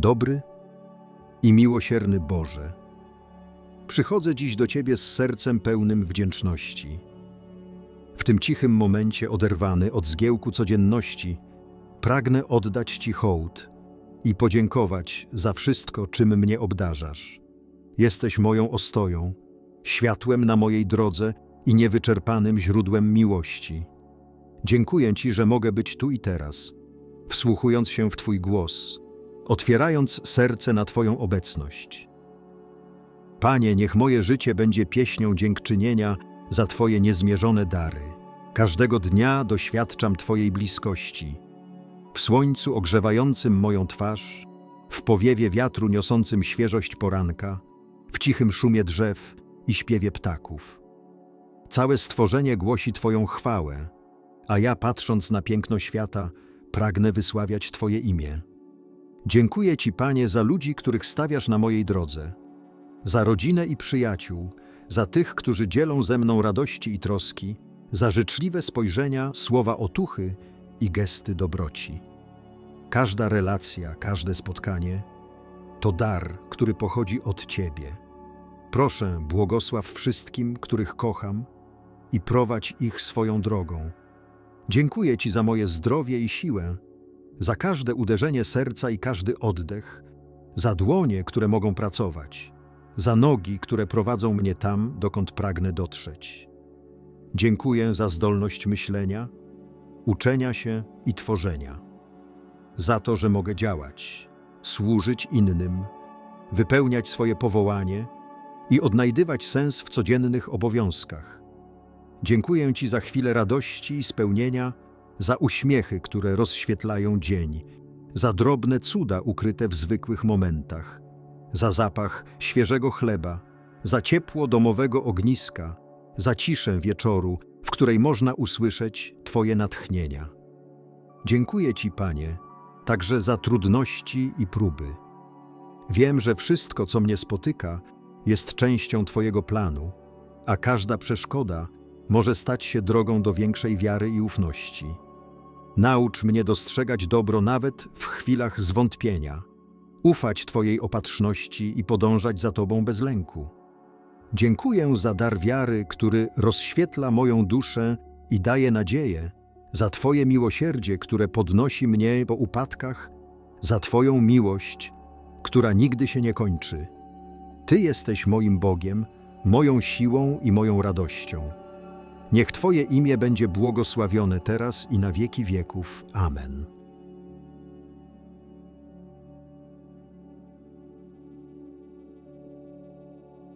Dobry i miłosierny Boże, przychodzę dziś do Ciebie z sercem pełnym wdzięczności. W tym cichym momencie, oderwany od zgiełku codzienności, pragnę oddać Ci hołd i podziękować za wszystko, czym mnie obdarzasz. Jesteś moją ostoją, światłem na mojej drodze i niewyczerpanym źródłem miłości. Dziękuję Ci, że mogę być tu i teraz, wsłuchując się w Twój głos, otwierając serce na Twoją obecność. Panie, niech moje życie będzie pieśnią dziękczynienia za Twoje niezmierzone dary. Każdego dnia doświadczam Twojej bliskości. W słońcu ogrzewającym moją twarz, w powiewie wiatru niosącym świeżość poranka, w cichym szumie drzew i śpiewie ptaków. Całe stworzenie głosi Twoją chwałę, a ja, patrząc na piękno świata, pragnę wysławiać Twoje imię. Dziękuję Ci, Panie, za ludzi, których stawiasz na mojej drodze, za rodzinę i przyjaciół, za tych, którzy dzielą ze mną radości i troski, za życzliwe spojrzenia, słowa otuchy i gesty dobroci. Każda relacja, każde spotkanie to dar, który pochodzi od Ciebie. Proszę, błogosław wszystkim, których kocham i prowadź ich swoją drogą. Dziękuję Ci za moje zdrowie i siłę, za każde uderzenie serca i każdy oddech, za dłonie, które mogą pracować, za nogi, które prowadzą mnie tam, dokąd pragnę dotrzeć. Dziękuję za zdolność myślenia, uczenia się i tworzenia, za to, że mogę działać, służyć innym, wypełniać swoje powołanie i odnajdywać sens w codziennych obowiązkach. Dziękuję Ci za chwilę radości i spełnienia, za uśmiechy, które rozświetlają dzień, za drobne cuda ukryte w zwykłych momentach, za zapach świeżego chleba, za ciepło domowego ogniska, za ciszę wieczoru, w której można usłyszeć Twoje natchnienia. Dziękuję Ci, Panie, także za trudności i próby. Wiem, że wszystko, co mnie spotyka, jest częścią Twojego planu, a każda przeszkoda może stać się drogą do większej wiary i ufności. Naucz mnie dostrzegać dobro nawet w chwilach zwątpienia, ufać Twojej opatrzności i podążać za Tobą bez lęku. Dziękuję za dar wiary, który rozświetla moją duszę i daje nadzieję, za Twoje miłosierdzie, które podnosi mnie po upadkach, za Twoją miłość, która nigdy się nie kończy. Ty jesteś moim Bogiem, moją siłą i moją radością. Niech Twoje imię będzie błogosławione teraz i na wieki wieków. Amen.